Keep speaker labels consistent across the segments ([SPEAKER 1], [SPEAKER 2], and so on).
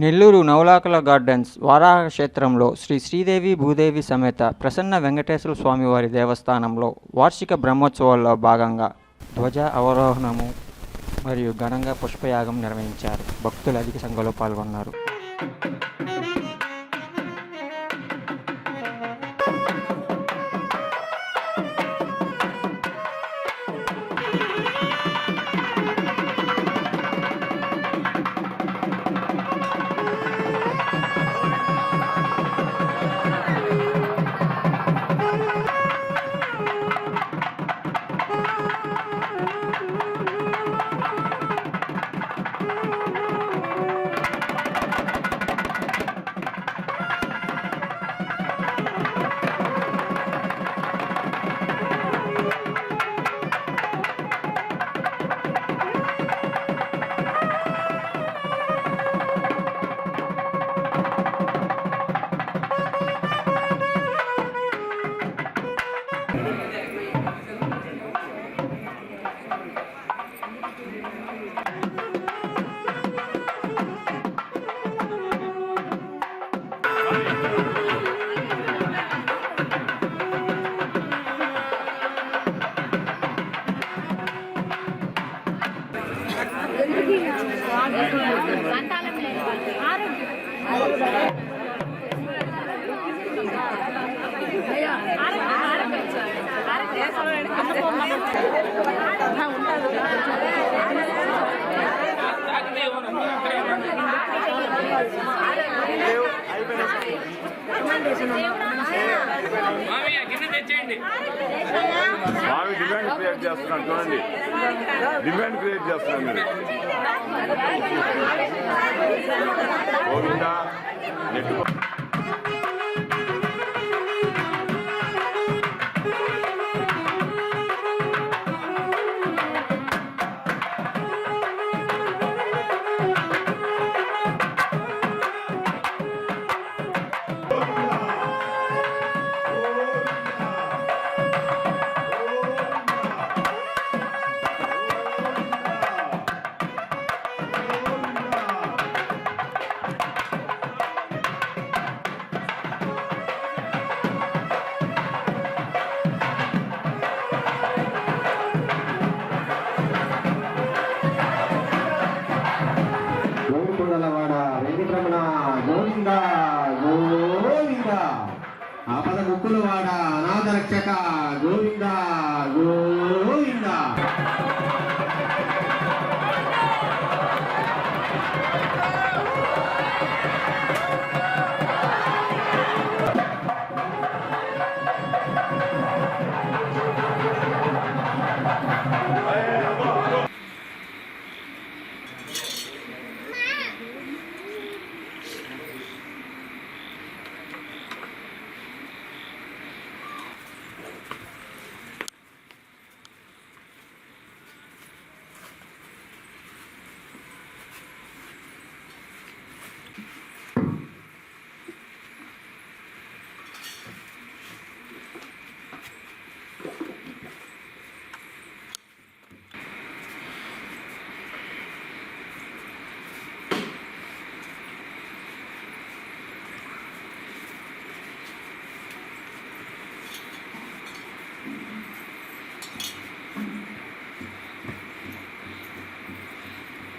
[SPEAKER 1] Nellore నవలాకల gardens Varaha క్షేత్రంలో శ్రీ శ్రీదేవి భూదేవి సమేత ప్రసన్న వెంకటేశ్వర స్వామివారి దేవస్థానంలో వార్షిక బ్రహ్మోత్సవాల్లో భాగంగా ధ్వజ అవరోహణము మరియు ఘనంగా పుష్పయాగం నిర్వహించారు. భక్తులు అధిక సంఖ్యలో పాల్గొన్నారు.
[SPEAKER 2] అయిపోయినా గిన్నె తెచ్చేయండి. డిమాండ్ క్రియేట్ చేస్తున్నాడు చూడండి. డిమాండ్ క్రియేట్ చేస్తున్నాడు మీరు. గోవిందా నెట్టు
[SPEAKER 3] ఆపద ముక్కులవాడ అనాథ రక్షక గోవింద గో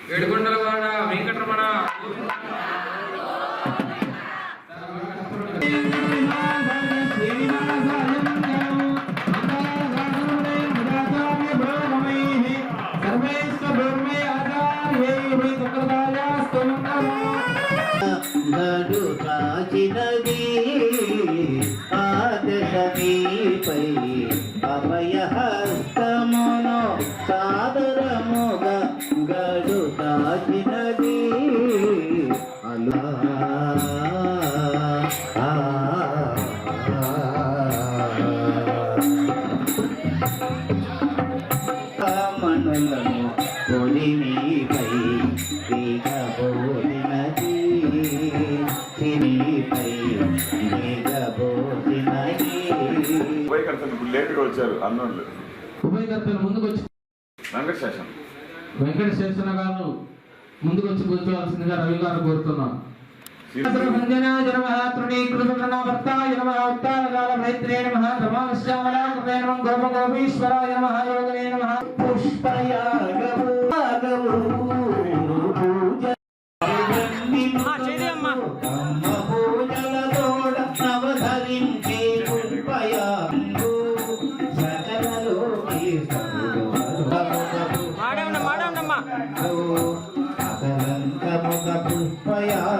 [SPEAKER 4] ఏడుకొండలవాడ వెంకటరమణ.
[SPEAKER 5] గడు కాచినది ఆదశమీపై అభయహస్తమును కాచినది అలా. ఆ, మనులను కొలిమిపై దిగబోదినది సిరిపై దిగబోదినది
[SPEAKER 2] ఉపయోగకర్తలు ఇప్పుడు లేటుగా వచ్చారు అన్నోళ్ళు.
[SPEAKER 6] ఉభయకర్తలు ముందుకు వచ్చి
[SPEAKER 2] వెంకటశేషం
[SPEAKER 6] వెంకట శేషన గారు
[SPEAKER 4] ముందుకు వచ్చి కూర్చోవలసిందిగా రవి గారు కోరుతున్నాం.
[SPEAKER 7] పుష్పయాగము